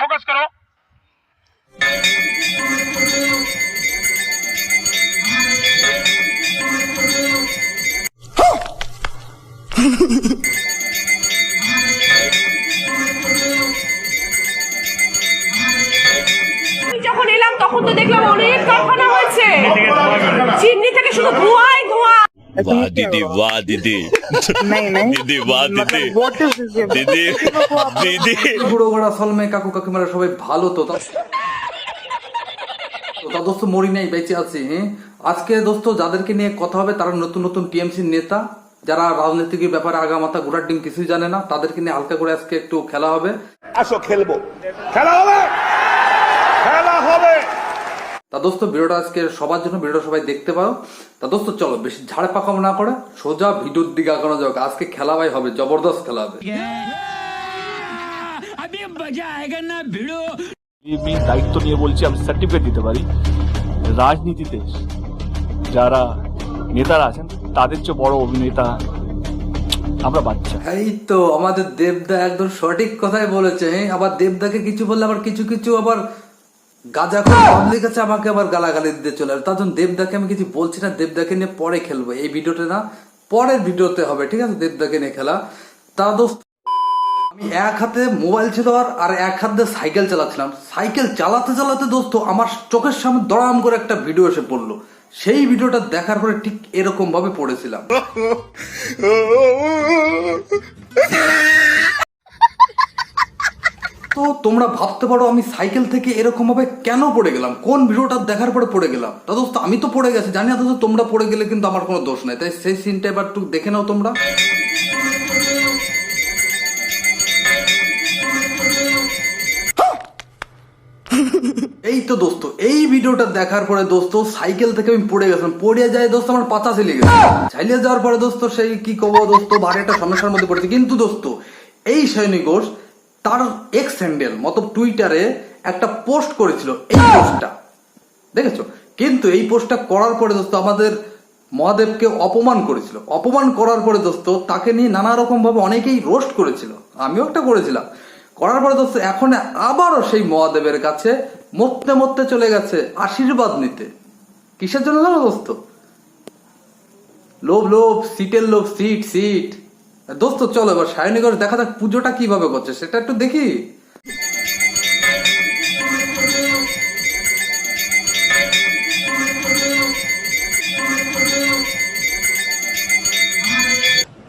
Focus કરો যখন এলাম তখন তো দেখলাম অনেক কারখানা হয়েছে। চিমনি থেকে শুধু ধোঁয়া वाह दीदी वाह दीदी नहीं नहीं दीदी वाह दीदी मतलब what is this दीदी दीदी বুড়ো গোড়া সলমে কাকু কাকিমারা সবাই ভালো তো তা তো তা দোস্ত মরি নাই বেঁচে আছি হ্যাঁ আজকে দোস্ত যাদেরকে নিয়ে কথা হবে তারা নতুন নতুন টিএমসির নেতা যারা রাজনীতির ব্যাপারে আগামাতা গোড়ার ডিম কিছুই জানে না তাদেরকে নিয়ে হালকা করে আজকে একটু খেলা হবে আসো খেলবো খেলা হবে খেলা হবে তা দোস্ত ভিডিওটা আজকে সবার জন্য ভিডিওটা সবাই দেখতে পাও তা দোস্ত চলো বেশি ঝাড় পাকাম না করে সোজা ভিডিওর দিকে আগানো যাক। আজকে খেলা ভাই হবে জবরদস্ত খেলা হবে। আমি দায়িত্ব নিয়ে বলছি আমি সার্টিফিকেট দিতে পারি। রাজনীতিতে যারা নেতারা আছেন তাদের চেয়ে বড় অভিনেতা আমরা বাচ্চা। এই তো আমাদের দেবদা একদম সঠিক কথাই বলেছে হ্যাঁ? আবার দেবদাকে কিছু বললে আবার কিছু কিছু আবার গাজা পাবলিক আছে, আমাকে আবার গালাগালি দিতে চলে আসে। তার জন্য দেবদাকে আমি কিছু বলছি না, দেবদাকে নিয়ে পরে খেলব। এই ভিডিওতে না, পরের ভিডিওতে হবে, ঠিক আছে? দেবদাকে নিয়ে খেলা। তা দোস্ত, আমি এক হাতে মোবাইল ছিল আর আর এক হাতে সাইকেল চালাচ্ছিলাম। সাইকেল চালাতে চালাতে দোস্ত, আমার চোখের সামনে দড়াম করে একটা ভিডিও এসে পড়ল। সেই ভিডিওটা দেখার পরে ঠিক এরকম ভাবে পড়েছিলাম। তো তোমরা ভাবতে পারো আমি সাইকেল থেকে এরকম ভাবে কেন পড়ে গেলাম? কোন ভিডিওটা দেখার পরে পড়ে গেলাম? তা দোস্ত, আমি তো পড়ে গেছি, জানি না তোমরা পড়ে গেলে কিন্তু আমার কোনো দোষ নাই। তাই সেই সিনটা এবার একটু দেখে নাও তোমরা। এই তো দোস্ত, এই ভিডিওটা দেখার পরে দোস্ত সাইকেল থেকে আমি পড়ে গেছিলাম। পড়ে যায় দোস্ত আমার পাতা ছিলে গেছে। চাইলে যাওয়ার পরে দোস্ত সেই কি কব দোস্ত, ভারী একটা সমস্যার মধ্যে পড়েছে। কিন্তু দোস্ত, এই সৈনিক ঘোষ তার এক্স হ্যান্ডেল মতো টুইটারে একটা পোস্ট করেছিল এই পোস্টটা দেখেছ? কিন্তু এই পোস্টটা করার পরে দোস্ত আমাদের মহাদেবকে অপমান করেছিল। অপমান করার পরে দোস্ত তাকে নিয়ে নানা রকম ভাবে অনেকেই রোস্ট করেছিল। আমিও একটা করেছিলাম। করার পরে দোস্ত এখন আবারও সেই মহাদেবের কাছে মরতে মরতে চলে গেছে আশীর্বাদ নিতে। কিসের জন্য জানো দোস্ত? লোভ লোভ, সিটের লোভ, সিট সিট। দোস্ত চলো এবার সায়নীগঞ্জ দেখা যাক পুজোটা কিভাবে করছে সেটা একটু দেখি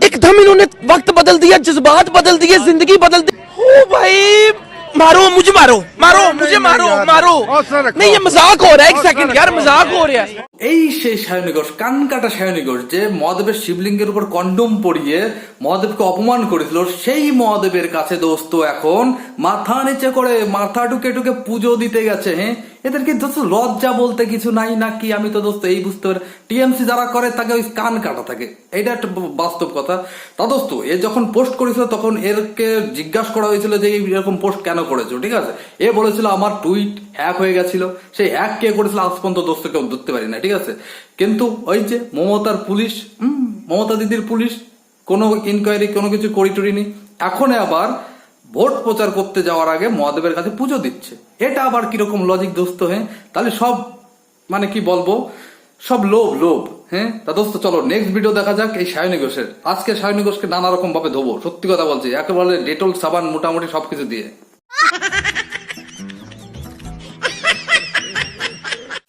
एकदम इन्होंने वक्त बदल दिया जज्बात बदल दिए जिंदगी बदल दी ओ भाई मारो मुझे मारो मारो मुझे मारो मारो नहीं ये मजाक हो रहा है एक सेकंड यार मजाक हो रहा है এই সেই সায়নিগোষ কান কাটা সায়নিগোষ যে মহাদেবের শিবলিঙ্গের উপর কন্ডম পরিয়ে মহাদেবকে অপমান করেছিল সেই মহাদেবের কাছে দোস্ত এখন মাথা নিচে করে মাথা টুকে টুকে পুজো দিতে গেছে হ্যাঁ এদের কি দোস্ত লজ্জা বলতে কিছু নাই নাকি আমি তো দোস্ত এই বুঝতে পারি টিএমসি যারা করে তাকে ওই কান কাটা থাকে এইটা একটা বাস্তব কথা তা দোস্ত এ যখন পোস্ট করেছিল তখন এরকে জিজ্ঞাসা করা হয়েছিল যে এই এরকম পোস্ট কেন করেছ ঠিক আছে? এ বলেছিল আমার টুইট হ্যাক হয়ে গেছিল সেই হ্যাক কে করেছিল আজ পর্যন্ত দোস্ত কেউ ধরতে পারি না ঠিক আছে? কিন্তু ওই যে মমতার পুলিশ মমতা দিদির পুলিশ, কোনো ইনকোয়ারি কোনো কিছু করি টরি নি, এখন আবার ভোট প্রচার করতে যাওয়ার আগে মহাদেবের কাছে পুজো দিচ্ছে। এটা আবার কীরকম লজিক দোস্ত হ্যাঁ? তাহলে সব মানে কি বলব, সব লোভ লোভ হ্যাঁ? তা দোস্ত, চলো নেক্সট ভিডিও দেখা যাক এই সায়নী ঘোষের। আজকে সায়নী ঘোষকে নানা রকম ভাবে ধোবো, সত্যি কথা বলছি, একেবারে ডেটল সাবান মোটামুটি সবকিছু দিয়ে।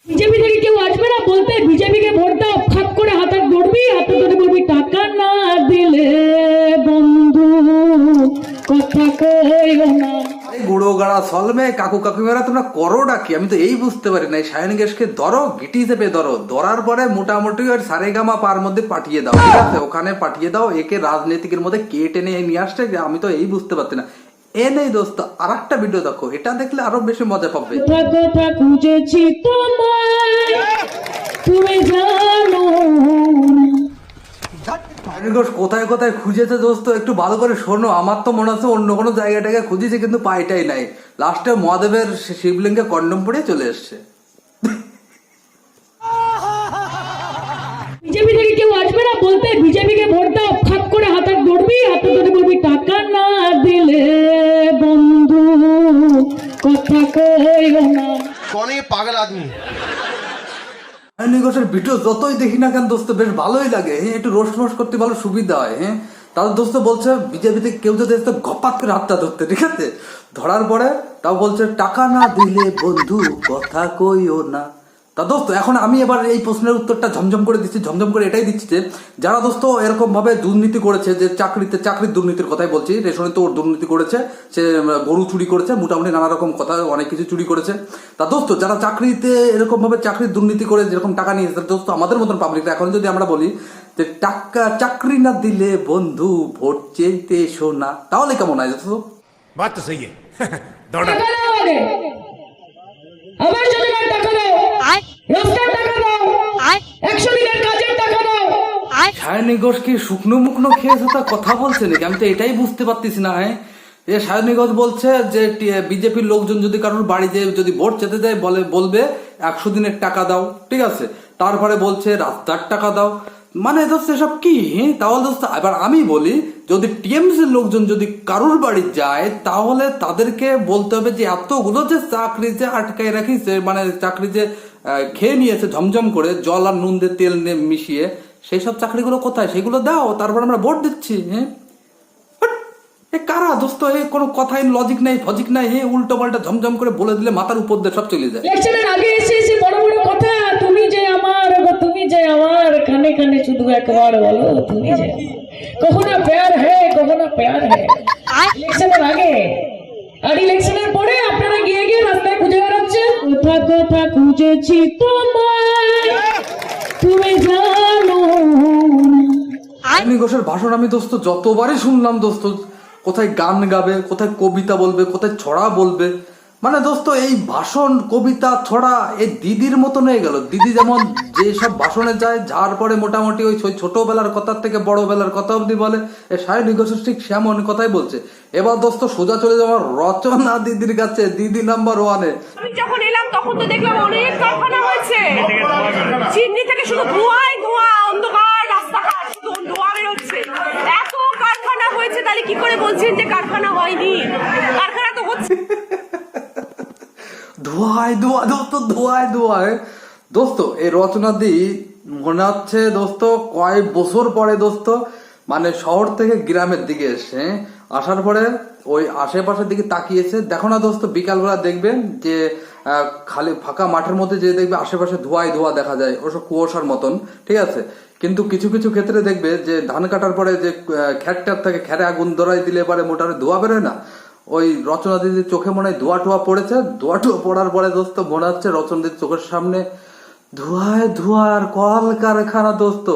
বিজেপি থেকে কেউ আসবে না বলতে ভোট দাও খাপ করে হাতে ধরবি ধরে বলবি, টাকা না দিলে বন্ধু, কথা না। আমি তো এই বুঝতে পারি না। ধরো, গিটি ধরো। ধরার পরে মোটামুটি ওই সারেগামা মধ্যে পাঠিয়ে দাও। ওখানে পাঠিয়ে দাও। একে রাজনীতিকের মধ্যে কে টেনে নিয়ে আসছে, আমি তো এই বুঝতে পারছি না। এ নেই দোস্ত আর একটা ভিডিও দেখো এটা দেখলে আরও বেশি মজা পাবে। কথা কথা খুঁজেছি তোমায় তুমি জানো। না। সায়নী ঘোষ কোথায় কোথায় খুঁজেছে দোস্ত একটু ভালো করে শোনো আমার তো মনে হচ্ছে অন্য কোনো জায়গাটাকে খুঁজেছে কিন্তু পাইটাই নাই। লাস্টে মহাদেবের শিবলিঙ্গে কন্ডম পড়ে চলে এসছে। বলতে বিজেপিকে ভোট দাও খাপ করে হাতে ধরবি হাতে ধরে বলবি টাকা না দিলে বন্ধু কথা কইও না। কনে পাগল আদমি? হ্যাঁ, ভিডিও যতই দেখি না কেন দোস্ত বেশ ভালোই লাগে হ্যাঁ, একটু রোশ মোশ করতে ভালো সুবিধা হয় হ্যাঁ। তাদের দোস্ত বলছে বিজেপিতে কেউ যদি গপাত করে হাতটা ধরতে ঠিক আছে? ধরার পরে তাও বলছে টাকা না দিলে বন্ধু কথা কইও না। তা দোস্ত এখন আমি এবার এই প্রশ্নের উত্তরটা ঝমঝম করে দিচ্ছি ঝমঝম করে এটাই দিচ্ছি যে যারা দোস্ত এরকমভাবে দুর্নীতি করেছে যে চাকরিতে চাকরির দুর্নীতির কথাই বলছি রেশনে তো ওর দুর্নীতি করেছে সে গরু চুরি করেছে মোটামুটি নানা রকম কথা অনেক কিছু চুরি করেছে। তা দোস্ত যারা চাকরিতে এরকমভাবে চাকরির দুর্নীতি করে যেরকম টাকা নিয়েছে দোস্ত আমাদের মতন পাবলিকরা এখন যদি আমরা বলি যে টাকা চাকরি না দিলে বন্ধু ভোট চেয়েতে এসো না তাহলে কেমন হয় দোস্ত? বাচ্চা তো সেই আমার সায়নী ঘোষ কি শুকনো মুকনো খেয়েছে তা কথা বলছে নাকি? আমি তো এটাই বুঝতে পারতেছি না হ্যাঁ? এ সায়নী ঘোষ বলছে যে বিজেপির লোকজন যদি কারোর বাড়িতে যদি ভোট চেতে যায় বলে বলবে একশো দিনের টাকা দাও ঠিক আছে? তারপরে বলছে রাস্তার টাকা দাও। মানে দোস্ত এসব কি? হ্যাঁ? তাহলে দোস্ত এবার আমি বলি যদি টিএমসির লোকজন যদি কারোর বাড়ি যায় তাহলে তাদেরকে বলতে হবে যে এতগুলো যে চাকরি যে আটকায় রাখিছে মানে চাকরি যে খেয়ে নিয়েছে ঝমঝম করে জল আর নুন দিয়ে তেল মিশিয়ে সেই সব চাকরিগুলো কোথায়? সেগুলো দাও তারপর আমরা ভোট দিচ্ছি হ্যাঁ এ কারা দোস্ত? এ কোনো কথাই লজিক নাই ফজিক নাই হে? উল্টো পাল্টা ঝমঝম করে বলে দিলে মাথার উপর দিয়ে সব চলে যায়। ইলেকশনের আগে এসে এসে বড় বড় কথা তুমি যে আমার তুমি যে আমার কানে কানে শুধু একবার বলো তুমি যে কখনো প্যার হে কখনো প্যার হে। ইলেকশনের আগে আর ইলেকশনের পরে আপনারা গিয়ে গিয়ে রাস্তায় খুঁজে বেড়াচ্ছেন। কোথা কোথা খুঁজেছি তোমায়? তুমি জানো। আমি ঘোষের ভাষণ আমি দোস্ত, যতবারই শুনলাম দোস্ত, কোথায় গান গাবে, কোথায় কবিতা বলবে, কোথায় ছড়া বলবে মানে দোস্ত, এই ভাষণ, কবিতা, ছড়া, এই দিদির মতন হয়ে গেল। দিদি যেমন যে সব ভাষণে যায়, যার পরে মোটামুটি ওই ছোট- ছোটবেলার কথার থেকে বড় বেলার কথা অবধি বলে, এ ঘোষের ঠিক সেমন কথাই বলছে। এবার দোস্ত, সোজা চলে যাওয়ার রচনা দিদির কাছে, দিদি নাম্বার ওয়ানে যখন এলাম, তখন তো দেখলাম অনেক কারখানা হয়েছে। থেকে শুধু ধোঁয়াই ধোঁয়া, অন্ধকার ধোঁয়া বেরোচ্ছে। এত কারখানা হয়েছে, তাহলে কি করে বলছেন যে কারখানা হয়নি? কারখানা তো হচ্ছে। ধোয়ায় ধোয়া, দোস্ত, ধোয়ায় ধোয়ায়। দোস্ত, এই রচনা দি মনে হচ্ছে, দোস্ত, কয়েক বছর পরে, দোস্ত মানে শহর থেকে গ্রামের দিকে এসে আসার পরে ওই আশেপাশের দিকে তাকিয়েছে দেখো না দোস্ত, বিকালবেলা দেখবেন যে খালি ফাঁকা মাঠের মধ্যে যে দেখবে আশেপাশে ধোয়ায় ধোয়া দেখা যায়, ওসব কুয়াশার মতন, ঠিক আছে? কিন্তু কিছু কিছু ক্ষেত্রে দেখবে যে, ধান কাটার পরে যে খ্যাটটার থেকে খ্যারে আগুন ধরাই দিলে পরে মোটামুটি ধোয়া বেরোয় না। ওই রচনা দিদির চোখে মনে হয় ধোয়া টোয়া পড়েছে ধোয়া টোয়া পড়ার পরে দোস্ত মনে হচ্ছে রচনা দিদির চোখের সামনে ধোয়ায় ধোয়ার কল কারখানা দোস্ত।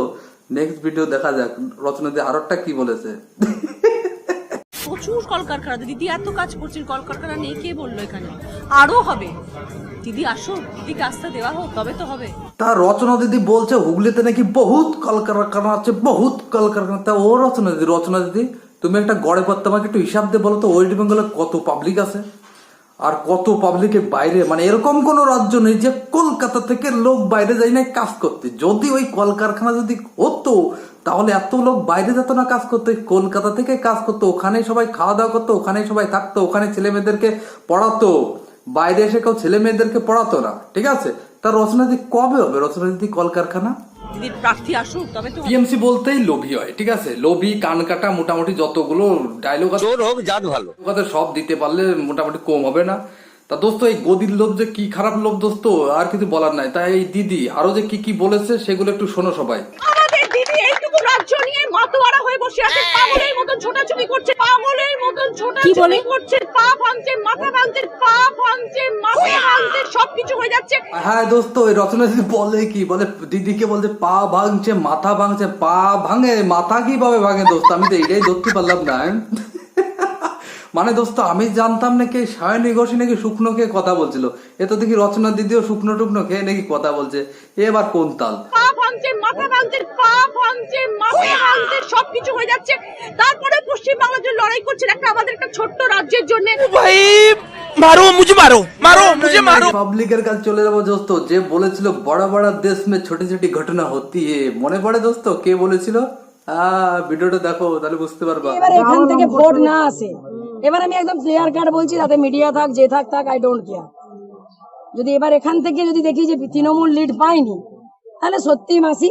নেক্সট ভিডিও দেখা যাক রচনা দিদি আরও একটা কি বলেছে। প্রচুর কলকারখানা দিদি এত কাজ করছেন কলকারখানা নেই কে বলল এখানে? আরও হবে। দিদি আসো দিদিকে আস্থা দেওয়া হোক তবে তো হবে। তা রচনা দিদি বলছে হুগলিতে নাকি বহুত কলকারখানা আছে বহুত কলকারখানা। তা ও রচনা দিদি রচনা দিদি তুমি একটা গড়ে পড়তে আমাকে একটু হিসাব দিয়ে বলো তো ওয়েস্ট বেঙ্গলে কত পাবলিক আছে? আর কত পাবলিকের বাইরে? মানে এরকম কোন রাজ্য নেই যে কলকাতা থেকে লোক বাইরে যায় না কাজ করতে। যদি ওই কলকারখানা যদি হতো, তাহলে এত লোক বাইরে যেত না কাজ করতে। কলকাতা থেকে কাজ করতো, ওখানেই সবাই খাওয়া দাওয়া করতো, ওখানেই সবাই থাকতো, ওখানে ছেলে মেয়েদেরকে পড়াতো। বাইরে এসে কেউ ছেলে মেয়েদেরকে পড়াতো না, ঠিক আছে? তার রচনা দিদি কবে হবে? রচনা দিদি কলকারখানা? দিদির প্রার্থী আসুক তবে তো টিএমসি বলতেই লোভী হয় ঠিক আছে? লোভী কান কাটা মোটামুটি যতগুলো ডায়লগ আছে চোর হোক জাত ভালো। কথা সব দিতে পারলে মোটামুটি কম হবে না। তা দোস্ত এই গদির লোভ যে কি খারাপ লোভ দোস্ত আর কিছু বলার নাই। তাই এই দিদি আরও যে কি কি বলেছে সেগুলো একটু শোনো সবাই। আমাদের দিদি এইটুকু রাজ্য নিয়ে মাতোয়ারা বসে আছে পাগলের মতন ছোটাছুটি করছে পাগলের মতন ছোটাছুটি করছে পা ভাঙছে মাথা ভাঙছে পা ভাঙছে মাথা ভাঙছে সবকিছু হয়ে যাচ্ছে। হ্যাঁ দোস্ত ওই রচনা দিদি বলে কি বলে দিদিকে বলছে পা ভাঙছে মাথা ভাঙছে পা ভাঙে মাথা কীভাবে ভাঙে দোস্ত? আমি তো এটাই ধরতে পারলাম না। মানে দোস্ত আমি জানতাম নাকি সায়নী ঘোষী নাকি শুকনোকে কথা বলছিল। এ তো দেখি রচনা দিদিও শুকনো টুকনো খেয়ে নাকি কথা বলছে। এবার কোন তাল? বড় বড় দেশ ছোট ছোট ঘটনা মনে পড়ে দোস্ত কে বলেছিল? ভিডিওটা দেখো তাহলে বুঝতে পারবা। এখান থেকে ভোট না এবার আমি একদম ক্লিয়ার কাট বলছি তাতে মিডিয়া থাক যে থাক থাক আই ডোন্ট কেয়ার যদি এবার এখান থেকে যদি দেখি যে তৃণমূল লিড পাইনি তাহলে সত্যি মাসি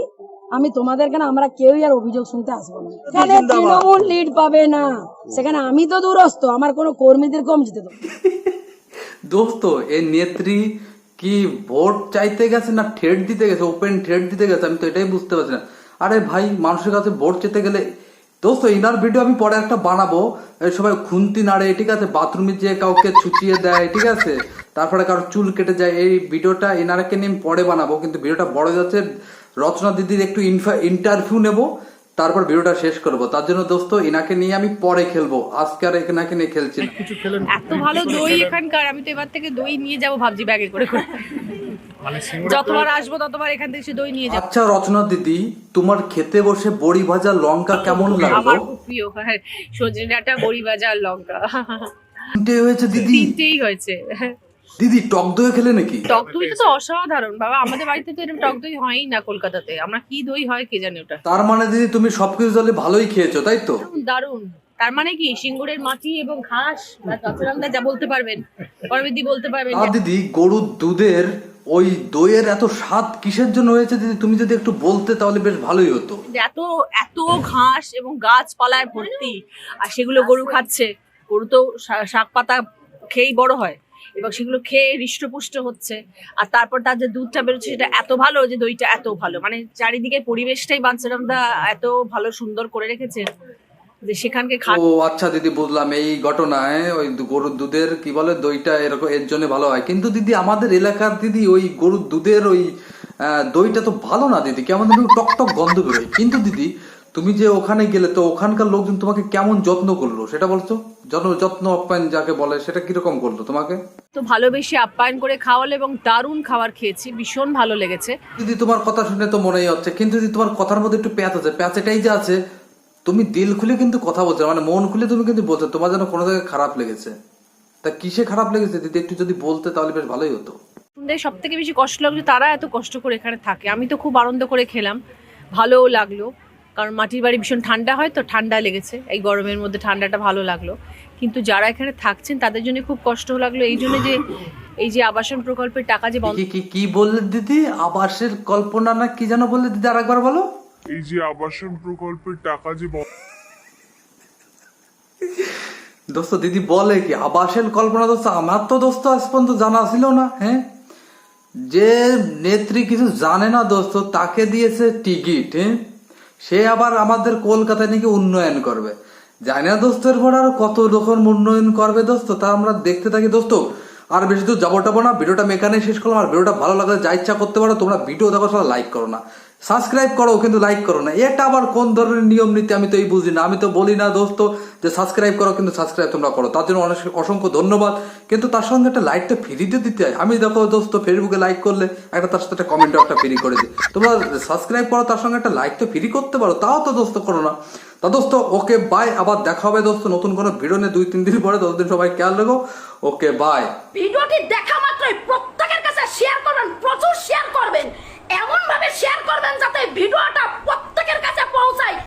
আমি তোমাদের কেন আমরা কেউই আর অভিযোগ শুনতে আসব না। এখানে তৃণমূল লিড পাবে না। সেখানে আমি তো দূরস্থ আমার কোনো কর্মীদের কম যেতে দেবো দোস্ত এ নেত্রী কি ভোট চাইতে গেছে না ঠেট দিতে গেছে? ওপেন ঠেট দিতে গেছে? আমি তো এটাই বুঝতে পারছি না। আরে ভাই মানুষের কাছে ভোট চেতে গেলে দোস্ত, ইনার ভিডিও আমি পরে একটা বানাবো। সবাই খুন্তি নাড়ে, ঠিক আছে? বাথরুমে যে কাউকে ছুচিয়ে দেয়, ঠিক আছে? তারপরে কারও চুল কেটে যায়। এই ভিডিওটা এনারকে নিয়ে আমি পরে বানাবো, কিন্তু ভিডিওটা বড় যাচ্ছে। রচনা দিদির একটু ইন্টারভিউ নেব, তারপর ভিডিওটা শেষ করব। তার জন্য দোস্ত এনাকে নিয়ে আমি পরে খেলব। আজকে আর এনাকে নিয়ে খেলছি এত ভালো দই এখানকার, আমি তো এবার থেকে দই নিয়ে যাব ভাবছি ব্যাগে করে করে। যতবার আসব ততবার এখান থেকে দই নিয়ে যাব। আচ্ছা রচনা দিদি তোমার খেতে বসে বড়ি ভাজা লঙ্কা কেমন লাগল? আমার খুব প্রিয় সজনে ডাঁটা বড়ি ভাজা আর লঙ্কা। তিনটে হয়েছে দিদি। তিনটেই হয়েছে। দিদি টক দই খেলে নাকি? টক দইটা তো অসাধারণ। বাবা আমাদের বাড়িতে তো এরকম টক দই হয়ই না কলকাতাতে। আমরা কি দই হয় কে জানি ওটা। তার মানে দিদি তুমি সবকিছু তাহলে ভালোই খেয়েছো তাই তো? দারুণ, তার মানে কি সিঙ্গুরের মাটি এবং ঘাস চচরামদা যা বলতে পারবেন পরমিদি বলতে পারবেন আর দিদি গরুর দুধের ওই দইয়ের এত স্বাদ কিসের জন্য হয়েছে দিদি তুমি যদি একটু বলতে, তাহলে বেশ ভালোই হতো। এত এত ঘাস এবং গাছপালায় ভর্তি। আর সেগুলো গরু খাচ্ছে। গরু তো শাক পাতা খেয়েই বড় হয়। এবং সেগুলো খেয়ে হৃষ্টপুষ্ট হচ্ছে। আর তারপর তার যে দুধটা বেরোচ্ছে, সেটা এত ভালো যে দইটা এত ভালো। মানে চারিদিকে পরিবেশটাই বাঞ্ছারামদা এত ভালো সুন্দর করে রেখেছেন যে সেখানকে ও আচ্ছা দিদি বুঝলাম। এই ঘটনায় ওই গরুর দুধের কি বলে দইটা এরকম এর জন্য ভালো হয়। কিন্তু দিদি আমাদের এলাকার দিদি ওই গরুর দুধের ওই দইটা তো ভালো না দিদি। কেমন যেন টক টক গন্ধ বেরোয়। কিন্তু দিদি তুমি যে ওখানে গেলে তো ওখানকার লোকজন তোমাকে কেমন যত্ন করল সেটা বলছো? যত্ন যত্ন আপ্যায়ন যাকে বলে সেটা কীরকম করল তোমাকে? তো ভালোবেসে আপ্যায়ন করে খাওয়ালো এবং দারুণ খাবার খেয়েছি ভীষণ ভালো লেগেছে। দিদি তোমার কথা শুনে তো মনেই হচ্ছে। কিন্তু দিদি তোমার কথার মধ্যে একটু প্যাচ আছে। প্যাচ এটাই যে আছে তুমি দিল খুলে কিন্তু কথা বলছো মানে মন খুলে তুমি কিন্তু বলছো তোমার যেন কোনো জায়গায় খারাপ লেগেছে। তা কিসে খারাপ লেগেছে? দিদি একটু যদি বলতে তাহলে বেশ ভালোই হতো। শুনতে সব থেকে বেশি কষ্ট লাগল তারা এত কষ্ট করে এখানে থাকে। আমি তো খুব আনন্দ করে খেলাম ভালোও লাগল। কারণ মাটির বাড়ি ভীষণ ঠান্ডা হয় তো ঠান্ডা লেগেছে। এই গরমের মধ্যে ঠান্ডাটা ভালো লাগল। কিন্তু যারা এখানে থাকছেন তাদের জন্য খুব কষ্ট লাগল। এই জন্য যে এই যে আবাসন প্রকল্পের টাকা যে বন্ধ কি কি কি বললে দিদি? আবাসের কল্পনা না কি যেন বললে দিদি? আরেকবার বলো। এই যে আবাসন প্রকল্পের টাকা যে দোস্ত, দিদি বলে কি আবাসন কল্পনা দোস্ত, আমার তো দোস্ত আজ পর্যন্ত জানা ছিল না হ্যাঁ? যে নেত্রী কিছু জানে না দোস্ত, তাকে দিয়েছে টিকিট হ্যাঁ? সে আবার আমাদের কলকাতায় নাকি উন্নয়ন করবে। জানি না দোস্তের পর আর কত রকম উন্নয়ন করবে দোস্ত, তা আমরা দেখতে থাকি। দোস্ত, আর বেশি দূর যাব টাবো না, ভিডিওটা এখানেই শেষ করলাম। আর ভিডিওটা ভালো লাগলে যা ইচ্ছা করতে পারো, তোমরা ভিডিও দেখো সবাই লাইক করো না। সাবস্ক্রাইব করো, কিন্তু লাইক করো না। এটা আবার কোন ধরনের নিয়ম নীতি আমি তো এই বুঝি না। আমি তো বলি না, দোস্ত, যে সাবস্ক্রাইব করো, কিন্তু সাবস্ক্রাইব তোমরা করো। তার জন্য অনেক অসংখ্য ধন্যবাদ। কিন্তু তার সঙ্গে একটা লাইকটা ফ্রিতে দিতে হয়। আমি দেখো, দোস্ত ফেসবুকে লাইক করলে একটা তার সাথে একটা কমেন্টও একটা ফ্রি করে দিই। তোমরা সাবস্ক্রাইব করো, তার সঙ্গে একটা লাইক তো ফ্রি করতে পারো। তাও তো দোস্ত করো না। তা দোস্ত, ওকে বাই আবার দেখা হবে দোস্ত নতুন কোনো ভিডিও নিয়ে দুই তিন দিন পরে। ততদিন সবাই খেয়াল রেখো। ওকে বাই ভিডিওটি দেখা মাত্রই প্রত্যেকের কাছে শেয়ার করবেন, প্রচুর শেয়ার করবেন। এমন ভাবে শেয়ার করবেন যাতে ভিডিওটা প্রত্যেকের কাছে পৌঁছায়।